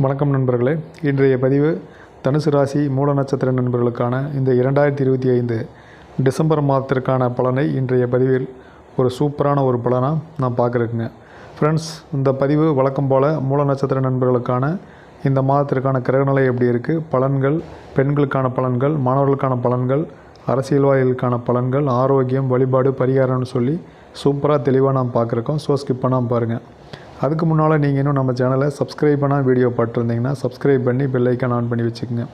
வணக்கம் நண்பர்களே. இன்றைய பதிவு தனுசு ராசி மூல நட்சத்திர நண்பர்களுக்கான இந்த இரண்டாயிரத்தி இருபத்தி ஐந்து டிசம்பர் மாதத்திற்கான பலனை இன்றைய பதிவில் ஒரு சூப்பரான ஒரு பலனாக நான் பார்க்குறேங்க ஃப்ரெண்ட்ஸ் இந்த பதிவு வழக்கம் போல் மூல நட்சத்திர நண்பர்களுக்கான இந்த மாதத்திற்கான கிரகநிலை எப்படி இருக்குது பலன்கள் பெண்களுக்கான பலன்கள் மாணவர்களுக்கான பலன்கள் அரசியல்வாதிகளுக்கான பலன்கள் ஆரோக்கியம் வழிபாடு பரிகாரம்னு சொல்லி சூப்பராக தெளிவாக நாம் பார்க்குறோம் ஸோ ஸ்கிப் பண்ணாமல் பாருங்கள் அதுக்கு முன்னால் நீங்கள் இன்னும் நம்ம சேனலை சப்ஸ்கிரைப் பண்ணால் வீடியோ பார்த்துருந்தீங்கன்னா சப்ஸ்கிரைப் பண்ணி பெல்லைக்கான் ஆன் பண்ணி வச்சுக்கோங்க.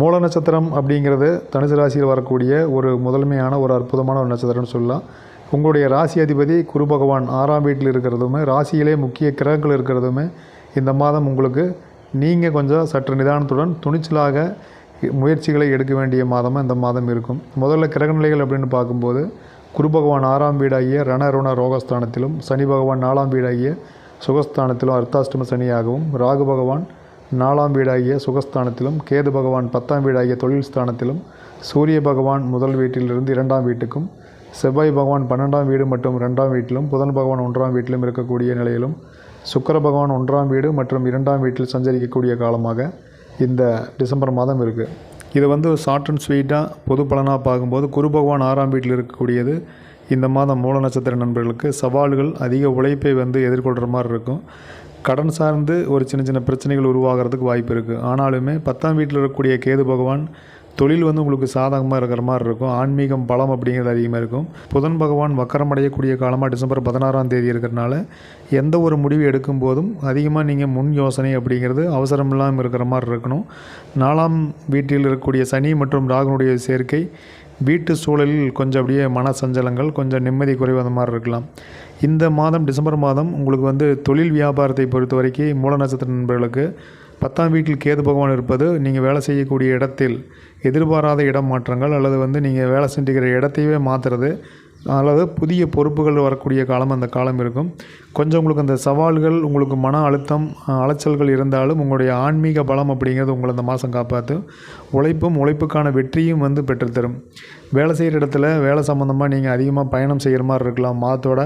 மூல நட்சத்திரம் அப்படிங்கிறது தனுசு ராசியில் வரக்கூடிய ஒரு முதன்மையான ஒரு அற்புதமான ஒரு நட்சத்திரம்னு சொல்லலாம். உங்களுடைய ராசி அதிபதி குரு பகவான் ஆறாம் வீட்டில் இருக்கிறதுமே ராசியிலே முக்கிய கிரகங்கள் இருக்கிறதுமே இந்த மாதம் உங்களுக்கு நீங்கள் கொஞ்சம் சற்று நிதானத்துடன் துணிச்சலாக முயற்சிகளை எடுக்க வேண்டிய மாதமாக இந்த மாதம் இருக்கும். முதல்ல கிரகநிலைகள் அப்படின்னு பார்க்கும்போது குரு பகவான் ஆறாம் வீடாகிய ரணருண ரோகஸ்தானத்திலும் சனி பகவான் நாலாம் வீடாகிய சுகஸ்தானத்திலும் அர்த்தாஷ்டம சனியாகவும் ராகு பகவான் நாலாம் வீடாகிய சுகஸ்தானத்திலும் கேது பகவான் பத்தாம் வீடாகிய தொழில் ஸ்தானத்திலும் சூரிய பகவான் முதல் வீட்டிலிருந்து இரண்டாம் வீட்டுக்கும் செவ்வாய் பகவான் பன்னெண்டாம் வீடு மற்றும் ரெண்டாம் வீட்டிலும் புதன் பகவான் ஒன்றாம் வீட்டிலும் இருக்கக்கூடிய நிலையிலும் சுக்கர பகவான் ஒன்றாம் வீடு மற்றும் இரண்டாம் வீட்டில் சஞ்சரிக்கக்கூடிய காலமாக இந்த டிசம்பர் மாதம் இருக்குது இது வந்து ஷார்ட் அண்ட் ஸ்வீட்டாக பொது பலனாக பார்க்கும்போது குரு பகவான் ஆறாம் வீட்டில் இருக்கக்கூடியது இந்த மாதம் மூல நட்சத்திர நண்பர்களுக்கு சவால்கள் அதிக உழைப்பை வந்து எதிர்கொள்கிற மாதிரி இருக்கும். கடன் சார்ந்து ஒரு சின்ன சின்ன பிரச்சனைகள் உருவாகிறதுக்கு வாய்ப்பு இருக்குது ஆனாலுமே பத்தாம் வீட்டில் இருக்கக்கூடிய கேது பகவான் தொழில் வந்து உங்களுக்கு சாதகமாக இருக்கிற மாதிரி இருக்கும். ஆன்மீகம் பலம் அப்படிங்கிறது அதிகமாக இருக்கும். புதன் பகவான் வக்கரம் அடையக்கூடிய காலமாக டிசம்பர் பதினாறாம் தேதி இருக்கிறனால எந்த ஒரு முடிவு எடுக்கும் போதும் அதிகமாக நீங்கள் முன் யோசனை அப்படிங்கிறது அவசரம் இல்லாமல் இருக்கிற மாதிரி இருக்கணும். நாலாம் வீட்டில் இருக்கக்கூடிய சனி மற்றும் ராகனுடைய சேர்க்கை வீட்டு சூழலில் கொஞ்சம் அப்படியே மன சஞ்சலங்கள் கொஞ்சம் நிம்மதி குறைவாத மாதிரி இருக்கலாம். இந்த மாதம் டிசம்பர் மாதம் உங்களுக்கு வந்து தொழில் வியாபாரத்தை பொறுத்த வரைக்கும் மூல நட்சத்திர நண்பர்களுக்கு பத்தாம் வீட்டில் கேது பகவான் இருப்பது நீங்கள் வேலை செய்யக்கூடிய இடத்தில் எதிர்பாராத இடம் மாற்றங்கள் அல்லது வந்து நீங்கள் வேலை செஞ்சுக்கிற இடத்தையே மாற்றுறது அதாவது புதிய பொறுப்புகள் வரக்கூடிய காலம் அந்த காலம் இருக்கும். கொஞ்சம் உங்களுக்கு அந்த சவால்கள் உங்களுக்கு மன அழுத்தம் அலைச்சல்கள் இருந்தாலும் உங்களுடைய ஆன்மீக பலம் அப்படிங்கிறது உங்களை அந்த மாதம் காப்பாற்றும் உழைப்பும் உழைப்புக்கான வெற்றியும் வந்து பெற்றுத்தரும். வேலை செய்கிற இடத்துல வேலை சம்மந்தமாக நீங்கள் அதிகமாக பயணம் செய்கிற மாதிரி இருக்கலாம். மாதத்தோட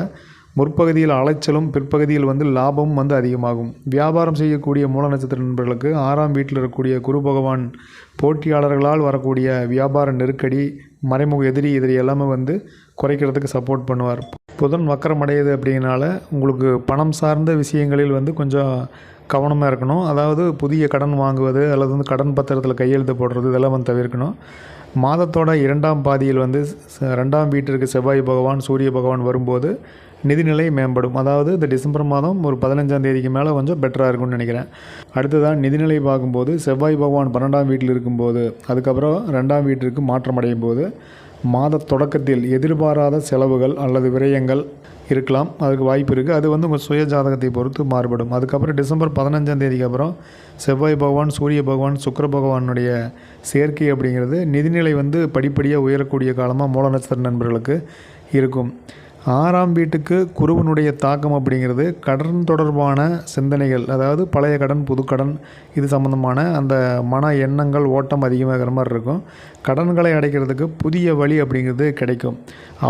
முற்பகுதியில் அலைச்சலும் பிற்பகுதியில் வந்து லாபமும் வந்து அதிகமாகும். வியாபாரம் செய்யக்கூடிய மூல நட்சத்திர நண்பர்களுக்கு ஆறாம் வீட்டில் இருக்கக்கூடிய குரு பகவான் போட்டியாளர்களால் வரக்கூடிய வியாபார நெருக்கடி மறைமுக எதிரி எதிரி எல்லாமே வந்து குறைக்கிறதுக்கு சப்போர்ட் பண்ணுவார். புதன் வக்கரம் அடையுது அப்படிங்கனால உங்களுக்கு பணம் சார்ந்த விஷயங்களில் வந்து கொஞ்சம் கவனமாக இருக்கணும். அதாவது புதிய கடன் வாங்குவது அல்லது வந்து கடன் பத்திரத்தில் கையெழுத்து போடுறது இதெல்லாம் வந்து தவிர்க்கணும். மாதத்தோட இரண்டாம் பாதியில் வந்து ரெண்டாம் வீட்டிற்கு செவ்வாய் பகவான் சூரிய பகவான் வரும்போது நிதிநிலை மேம்படும். அதாவது இந்த டிசம்பர் மாதம் ஒரு பதினஞ்சாம் தேதிக்கு மேலே கொஞ்சம் பெட்டராக இருக்கும்னு நினைக்கிறேன். அடுத்ததான் நிதிநிலை பார்க்கும்போது செவ்வாய் பகவான் பன்னெண்டாம் வீட்டில் இருக்கும்போது அதுக்கப்புறம் ரெண்டாம் வீட்டிற்கு மாற்றம் அடையும் போது மாத தொடக்கத்தில் எதிர்பாராத செலவுகள் அல்லது விரயங்கள் இருக்கலாம். அதுக்கு வாய்ப்பு இருக்குது அது வந்து உங்கள் சுய ஜாதகத்தை பொறுத்து மாறுபடும். அதுக்கப்புறம் டிசம்பர் பதினஞ்சாம் தேதிக்கு அப்புறம் செவ்வாய் பகவான் சூரிய பகவான் சுக்கர பகவானுடைய சேர்க்கை அப்படிங்கிறது நிதிநிலை வந்து படிப்படியாக உயரக்கூடிய காலமாக மூல நட்சத்திர நண்பர்களுக்கு இருக்கும். ஆறாம் வீட்டுக்கு குருவனுடைய தாக்கம் அப்படிங்கிறது கடன் தொடர்பான சிந்தனைகள் அதாவது பழைய கடன் புது கடன் இது சம்மந்தமான அந்த மன எண்ணங்கள் ஓட்டம் அதிகமாகிற மாதிரி இருக்கும். கடன்களை அடைக்கிறதுக்கு புதிய வழி அப்படிங்கிறது கிடைக்கும்.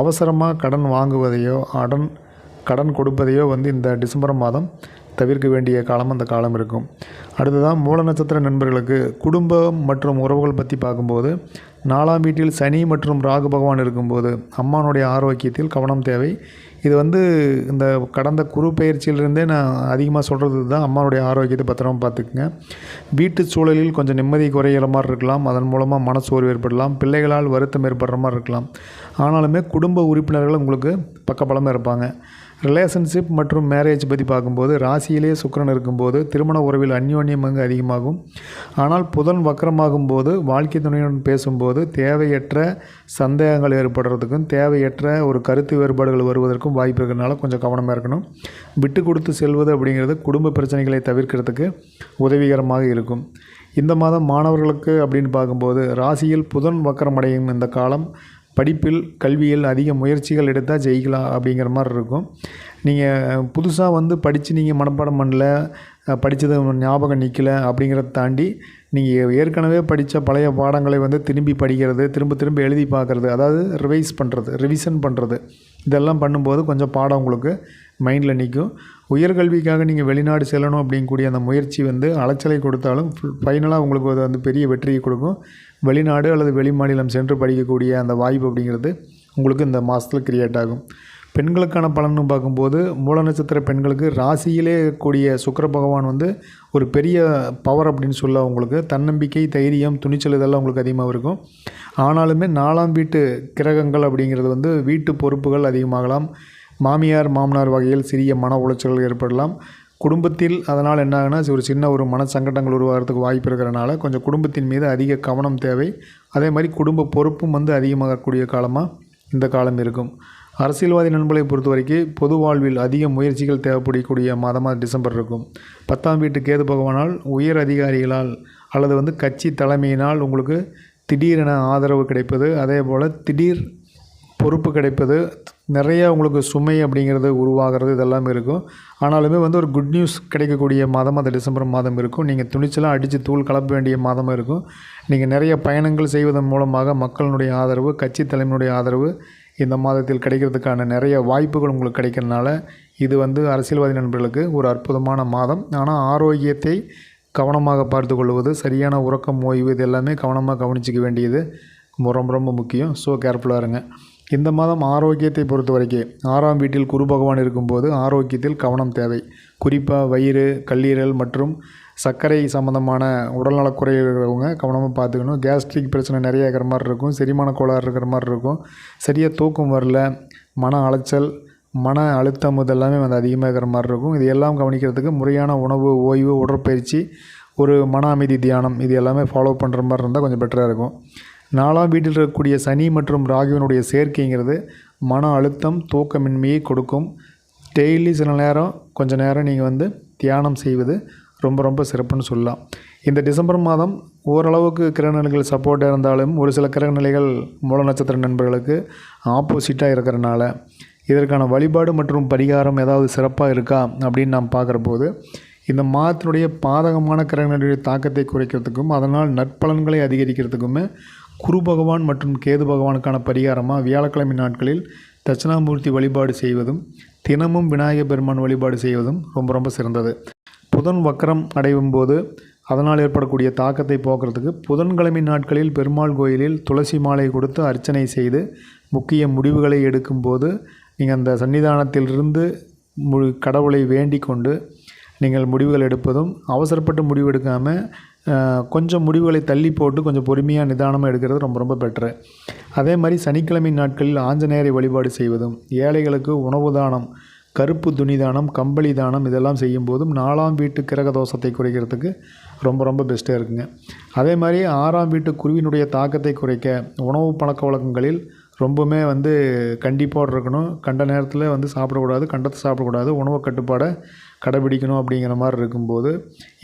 அவசரமாக கடன் வாங்குவதையோ அடன் கடன் கொடுப்பதையோ வந்து இந்த டிசம்பர் மாதம் தவிர்க்க வேண்டிய காலம் அந்த காலம் இருக்கும். அடுத்ததான் மூல நட்சத்திர நண்பர்களுக்கு குடும்பம் மற்றும் உறவுகள் பற்றி பார்க்கும்போது நாலாம் வீட்டில் சனி மற்றும் ராகு பகவான் இருக்கும்போது அம்மானுடைய ஆரோக்கியத்தில் கவனம் தேவை. இது வந்து இந்த கடந்த குரு பயிற்சியிலிருந்தே நான் அதிகமாக சொல்கிறது தான் அம்மாவுடைய ஆரோக்கியத்தை பத்திரமா பார்த்துக்குங்க. வீட்டு சூழலில் கொஞ்சம் நிம்மதி குறையிற மாதிரி இருக்கலாம். அதன் மூலமாக மனசோர்வு ஏற்படலாம். பிள்ளைகளால் வருத்தம் ஏற்படுற மாதிரி இருக்கலாம். ஆனாலுமே குடும்ப உறுப்பினர்கள் உங்களுக்கு பக்கபலமாக இருப்பாங்க. ரிலேஷன்ஷிப் மற்றும் மேரேஜ் பற்றி பார்க்கும்போது ராசியிலே சுக்கிரன் இருக்கும்போது திருமண உறவில் அந்யோன்யம் அங்கு அதிகமாகும். ஆனால் புதன் வக்கரமாகும் போது வாழ்க்கை துணையுடன் பேசும்போது தேவையற்ற சந்தேகங்கள் ஏற்படுறதுக்கும் தேவையற்ற ஒரு கருத்து வேறுபாடுகள் வருவதற்கும் வாய்ப்பு இருக்கிறனால கொஞ்சம் கவனமாக இருக்கணும். விட்டு கொடுத்து செல்வது அப்படிங்கிறது குடும்ப பிரச்சனைகளை தவிர்க்கிறதுக்கு உதவிகரமாக இருக்கும். இந்த மாதம் மாணவர்களுக்கு அப்படின்னு பார்க்கும்போது ராசியில் புதன் வக்கரம் அடையும் இந்த காலம் படிப்பில் கல்வியில் அதிக முயற்சிகள் எடுத்தால் ஜெயிக்கலாம் அப்படிங்கிற மாதிரி இருக்கும். நீங்கள் புதுசாக வந்து படித்து நீங்கள் மனப்பாடம் பண்ணல படித்தது ஞாபகம் நிற்கல அப்படிங்கிறத தாண்டி நீங்கள் ஏற்கனவே படித்த பழைய பாடங்களை வந்து திரும்பி படிக்கிறது திரும்ப திரும்ப எழுதி பார்க்குறது அதாவது ரிவைஸ் பண்ணுறது ரிவிஷன் பண்ணுறது இதெல்லாம் பண்ணும்போது கொஞ்சம் பாடம் உங்களுக்கு மைண்டில் நிற்கும் உயர்கல்விக்காக நீங்கள் வெளிநாடு செல்லணும் அப்படிங்கக்கூடிய அந்த முயற்சி வந்து அலைச்சலை கொடுத்தாலும் ஃபைனலாக உங்களுக்கு அது வந்து பெரிய வெற்றியை கொடுக்கும். வெளிநாடு அல்லது வெளிமாநிலம் சென்று படிக்கக்கூடிய அந்த வாய்ப்பு அப்படிங்கிறது உங்களுக்கு இந்த மாதத்தில் கிரியேட் ஆகும். பெண்களுக்கான பலன்னு பார்க்கும்போது மூல நட்சத்திர பெண்களுக்கு ராசியிலே கூடிய சுக்கர பகவான் வந்து ஒரு பெரிய பவர் அப்படின்னு சொல்ல அவங்களுக்கு தன்னம்பிக்கை தைரியம் துணிச்சல் இதெல்லாம் உங்களுக்கு அதிகமாக இருக்கும். ஆனாலுமே நாலாம் வீட்டு கிரகங்கள் அப்படிங்கிறது வந்து வீட்டு பொறுப்புகள் அதிகமாகலாம். மாமியார் மாமனார் வகையில் சிறிய மன உளைச்சல்கள் ஏற்படலாம். குடும்பத்தில் அதனால் என்ன ஆகுனா ஒரு சின்ன ஒரு மன சங்கடங்கள் உருவாகிறதுக்கு வாய்ப்பு இருக்கிறனால கொஞ்சம் குடும்பத்தின் மீது அதிக கவனம் தேவை. அதே மாதிரி குடும்ப பொறுப்பும் வந்து அதிகமாகக்கூடிய காலமாக இந்த காலம் இருக்கும். அரசியல்வாதி நண்பர்களை பொறுத்த வரைக்கும் பொது வாழ்வில் அதிக முயற்சிகள் தேவைப்படக்கூடிய மாதமாக டிசம்பர் இருக்கும். பத்தாம் வீட்டு கேது பகவானால் உயர் அதிகாரிகளால் அல்லது வந்து கட்சி தலைமையினால் உங்களுக்கு திடீரென ஆதரவு கிடைப்பது அதே போல் திடீர் பொறுப்பு கிடைப்பது நிறையா உங்களுக்கு சுமை அப்படிங்கிறது உருவாகிறது இதெல்லாம் இருக்கும். ஆனாலுமே வந்து ஒரு குட் நியூஸ் கிடைக்கக்கூடிய மாதம் அந்த டிசம்பர் மாதம் இருக்கும். நீங்கள் துணிச்சலாக அடித்து தூள் கலப்ப வேண்டிய மாதமாக இருக்கும். நீங்கள் நிறைய பயணங்கள் செய்வதன் மூலமாக மக்களினுடைய ஆதரவு கட்சி தலைமையினுடைய ஆதரவு இந்த மாதத்தில் கிடைக்கிறதுக்கான நிறைய வாய்ப்புகள் உங்களுக்கு கிடைக்கிறதுனால இது வந்து அரசியல்வாதி நண்பர்களுக்கு ஒரு அற்புதமான மாதம். ஆனால் ஆரோக்கியத்தை கவனமாக பார்த்து கொள்வது சரியான உறக்கம் ஓய்வு இது எல்லாமே கவனமாக கவனிச்சிக்க வேண்டியது ரொம்ப ரொம்ப முக்கியம். ஸோ கேர்ஃபுல்லாக இருங்க. இந்த மாதம் ஆரோக்கியத்தை பொறுத்த வரைக்கும் ஆறாம் வீட்டில் குரு பகவான் இருக்கும்போது ஆரோக்கியத்தில் கவனம் தேவை. குறிப்பாக வயிறு கல்லீரல் மற்றும் சர்க்கரை சம்மந்தமான உடல்நலக்குறை இருக்கிறவங்க கவனமாக பார்த்துக்கணும். கேஸ்ட்ரிக் பிரச்சனை நிறைய இருக்கிற மாதிரி இருக்கும். செரிமான கோளாறு இருக்கிற மாதிரி இருக்கும். சரியாக தூக்கம் வரல மன அலைச்சல் மன அழுத்தம் இதெல்லாமே வந்து அதிகமாக இருக்கிற மாதிரி இருக்கும். இது எல்லாம் கவனிக்கிறதுக்கு முறையான உணவு ஓய்வு உடற்பயிற்சி ஒரு மன அமைதி தியானம் இது எல்லாமே ஃபாலோ பண்ணுற மாதிரி இருந்தால் கொஞ்சம் பெட்டராக இருக்கும். நாலாம் வீட்டில் இருக்கக்கூடிய சனி மற்றும் ராகுவினுடைய சேர்க்கைங்கிறது மன அழுத்தம் தூக்கமின்மையை கொடுக்கும். டெய்லி சில நேரம் கொஞ்சம் நேரம் நீங்கள் வந்து தியானம் செய்வது ரொம்ப ரொம்ப சிறப்புன்னு சொல்லலாம். இந்த டிசம்பர் மாதம் ஓரளவுக்கு கிரகநிலைகள் சப்போர்ட்டாக இருந்தாலும் ஒரு சில கிரகநிலைகள் மூல நட்சத்திர நண்பர்களுக்கு ஆப்போசிட்டாக இருக்கிறனால இதற்கான வழிபாடு மற்றும் பரிகாரம் ஏதாவது சிறப்பாக இருக்கா அப்படின்னு நாம் பார்க்குற போது இந்த மாதத்தினுடைய பாதகமான கிரகங்களுடைய தாக்கத்தை குறைக்கிறதுக்கும் அதனால் நற்பலன்களை அதிகரிக்கிறதுக்குமே குரு பகவான் மற்றும் கேது பகவானுக்கான பரிகாரமாக வியாழக்கிழமை நாட்களில் தட்சிணாமூர்த்தி வழிபாடு செய்வதும் தினமும் விநாயகர் பெருமான் வழிபாடு செய்வதும் ரொம்ப ரொம்ப சிறந்தது. புதன் வக்கரம் அடையும் போது அதனால் ஏற்படக்கூடிய தாக்கத்தை போக்குறதுக்கு புதன்கிழமை நாட்களில் பெருமாள் கோயிலில் துளசி மாலை கொடுத்து அர்ச்சனை செய்து முக்கிய முடிவுகளை எடுக்கும்போது நீங்கள் அந்த சன்னிதானத்திலிருந்து மு கடவுளை வேண்டிக் கொண்டு நீங்கள் முடிவுகள் எடுப்பதும் அவசரப்பட்டு முடிவு எடுக்காமல் கொஞ்சம் முடிவுகளை தள்ளி போட்டு கொஞ்சம் பொறுமையாக நிதானமாக எடுக்கிறது ரொம்ப ரொம்ப பெட்ரு அதே மாதிரி சனிக்கிழமை நாட்களில் ஆஞ்சநேயரை வழிபாடு செய்வதும் ஏழைகளுக்கு உணவு தானம் கருப்பு துணி தானம் கம்பளி தானம் இதெல்லாம் செய்யும்போதும் நாலாம் வீட்டு கிரக தோஷத்தை குறைக்கிறதுக்கு ரொம்ப ரொம்ப பெஸ்ட்டாக இருக்குங்க. அதே மாதிரி ஆறாம் வீட்டு குருவினுடைய தாக்கத்தை குறைக்க உணவு பழக்க வழக்கங்களில் ரொம்பவுமே வந்து கண்டிப்பாக இருக்கணும். கண்ட நேரத்தில் வந்து சாப்பிடக்கூடாது கண்டத்தை சாப்பிடக்கூடாது உணவு கட்டுப்பாடை கடைபிடிக்கணும் அப்படிங்கிற மாதிரி இருக்கும்போது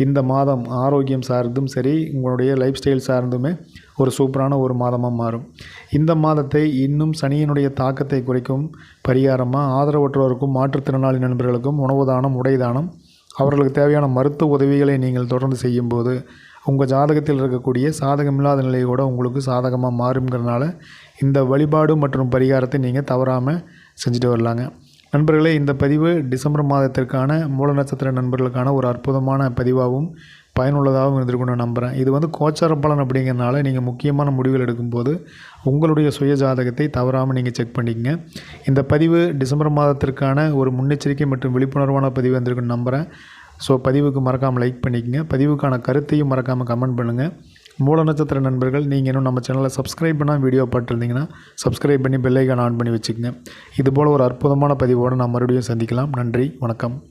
இந்த மாதம் ஆரோக்கியம் சார்ந்தும் சரி உங்களுடைய லைஃப் ஸ்டைல் சார்ந்துமே ஒரு சூப்பரான ஒரு மாதமாக மாறும். இந்த மாதத்தை இன்னும் சனியினுடைய தாக்கத்தை குறைக்கும் பரிகாரமாக ஆதரவற்றோருக்கும் மாற்றுத்திறனாளி நண்பர்களுக்கும் உணவு தானம் உடை தானம் அவர்களுக்கு தேவையான மருத்துவ உதவிகளை நீங்கள் தொடர்ந்து செய்யும்போது உங்கள் ஜாதகத்தில் இருக்கக்கூடிய சாதகமில்லாத நிலையை கூட உங்களுக்கு சாதகமாக மாறுங்கிறனால இந்த வழிபாடு மற்றும் பரிகாரத்தை நீங்கள் தவறாமல் செஞ்சுட்டு வரலாங்க. நண்பர்களே இந்த பதிவு டிசம்பர் மாதத்திற்கான மூல நட்சத்திர நண்பர்களுக்கான ஒரு அற்புதமான பதிவாகவும் பயனுள்ளதாகவும் இருந்திருக்கும் நான் நம்புகிறேன் இது வந்து கோச்சார பலன் அப்படிங்கிறனால நீங்கள் முக்கியமான முடிவுகள் எடுக்கும்போது உங்களுடைய சுய ஜாதகத்தை தவறாமல் நீங்கள் செக் பண்ணிக்கங்க. இந்த பதிவு டிசம்பர் மாதத்திற்கான ஒரு முன்னெச்சரிக்கை மற்றும் விழிப்புணர்வான பதிவு வந்திருக்குன்னு நம்புகிறேன் ஸோ பதிவுக்கு மறக்காமல் லைக் பண்ணிக்கங்க. பதிவுக்கான கருத்தையும் மறக்காமல் கமெண்ட் பண்ணுங்கள் மூல நட்சத்திர நண்பர்கள் நீங்கள் இன்னும் நம்ம சேனலை சப்ஸ்கிரைப் பண்ணால் வீடியோ பார்த்துருந்தீங்கன்னா சப்ஸ்கிரைப் பண்ணி பெல்லைக்கான் ஆன் பண்ணி வச்சுக்கோங்க. இதுபோல் ஒரு அற்புதமான பதிவோடு நான் மறுபடியும் சந்திக்கலாம். நன்றி வணக்கம்.